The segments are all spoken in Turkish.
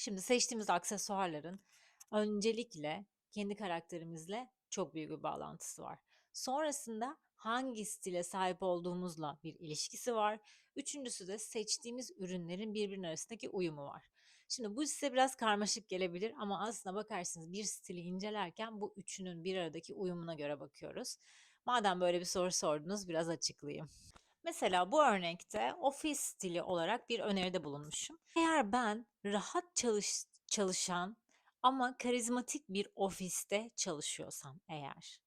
Şimdi seçtiğimiz aksesuarların öncelikle kendi karakterimizle çok büyük bir bağlantısı var. Sonrasında hangi stile sahip olduğumuzla bir ilişkisi var. Üçüncüsü de seçtiğimiz ürünlerin birbirinin arasındaki uyumu var. Şimdi bu size biraz karmaşık gelebilir ama aslına bakarsınız bir stili incelerken bu üçünün bir aradaki uyumuna göre bakıyoruz. Madem böyle bir soru sordunuz biraz açıklayayım. Mesela bu örnekte ofis stili olarak bir öneride bulunmuşum. Eğer ben rahat çalış, çalışan ama karizmatik bir ofiste çalışıyorsam eğer,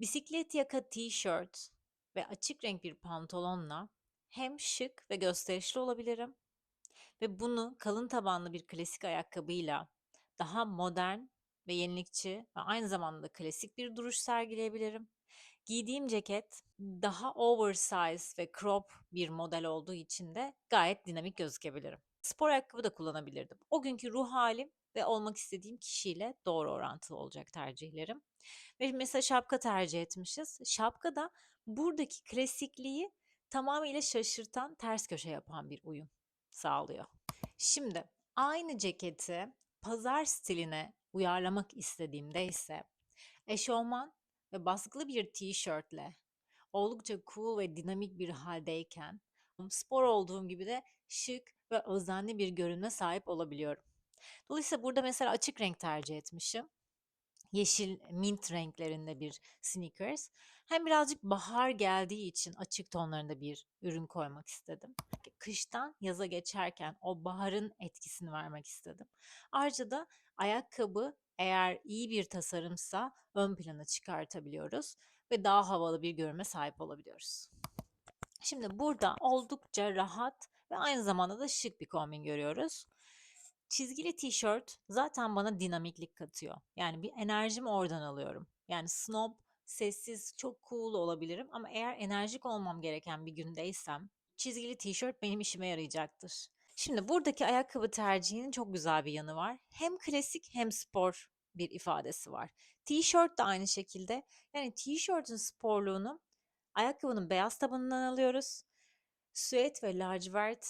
bisiklet yaka tişört ve açık renk bir pantolonla hem şık ve gösterişli olabilirim ve bunu kalın tabanlı bir klasik ayakkabıyla daha modern ve yenilikçi ve aynı zamanda klasik bir duruş sergileyebilirim. Giydiğim ceket daha oversize ve crop bir model olduğu için de gayet dinamik gözükebilirim. Spor ayakkabı da kullanabilirdim. O günkü ruh halim ve olmak istediğim kişiyle doğru orantılı olacak tercihlerim. Ve mesela şapka tercih etmişiz. Şapka da buradaki klasikliği tamamıyla şaşırtan, ters köşe yapan bir uyum sağlıyor. Şimdi aynı ceketi pazar stiline uyarlamak istediğimde ise eşofman ve baskılı bir tişörtle oldukça cool ve dinamik bir haldeyken spor olduğum gibi de şık ve özenli bir görünme sahip olabiliyorum. Dolayısıyla burada mesela açık renk tercih etmişim. Yeşil mint renklerinde bir sneakers. Hem birazcık bahar geldiği için açık tonlarında bir ürün koymak istedim. Kıştan yaza geçerken o baharın etkisini vermek istedim. Ayrıca da ayakkabı eğer iyi bir tasarımsa ön plana çıkartabiliyoruz ve daha havalı bir görünme sahip olabiliyoruz. Şimdi burada oldukça rahat ve aynı zamanda da şık bir kombin görüyoruz. Çizgili tişört zaten bana dinamiklik katıyor. Yani bir enerjimi oradan alıyorum. Yani snob, sessiz, çok cool olabilirim ama eğer enerjik olmam gereken bir gündeysem çizgili tişört benim işime yarayacaktır. Şimdi buradaki ayakkabı tercihinin çok güzel bir yanı var. Hem klasik hem spor bir ifadesi var. Tişört de aynı şekilde. Yani tişörtün sporluğunu ayakkabının beyaz tabanından alıyoruz. Süet ve lacivert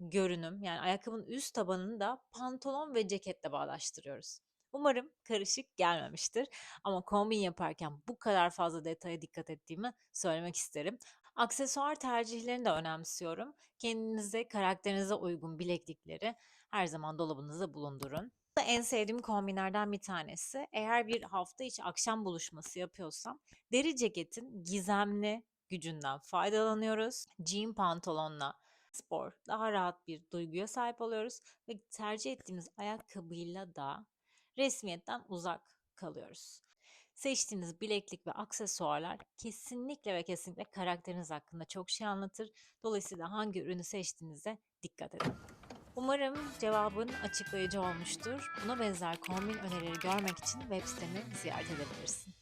görünüm yani ayakkabının üst tabanını da pantolon ve ceketle bağdaştırıyoruz. Umarım karışık gelmemiştir ama kombin yaparken bu kadar fazla detaya dikkat ettiğimi söylemek isterim. Aksesuar tercihlerini de önemsiyorum. Kendinize, karakterinize uygun bileklikleri her zaman dolabınızda bulundurun. En sevdiğim kombinlerden bir tanesi. Eğer bir hafta içi akşam buluşması yapıyorsam deri ceketin gizemli gücünden faydalanıyoruz. Jean pantolonla spor, daha rahat bir duyguya sahip oluyoruz ve tercih ettiğimiz ayakkabıyla da resmiyetten uzak kalıyoruz. Seçtiğiniz bileklik ve aksesuarlar kesinlikle ve kesinlikle karakteriniz hakkında çok şey anlatır. Dolayısıyla hangi ürünü seçtiğinize dikkat edin. Umarım cevabın açıklayıcı olmuştur. Buna benzer kombin önerileri görmek için web sitemi ziyaret edebilirsin.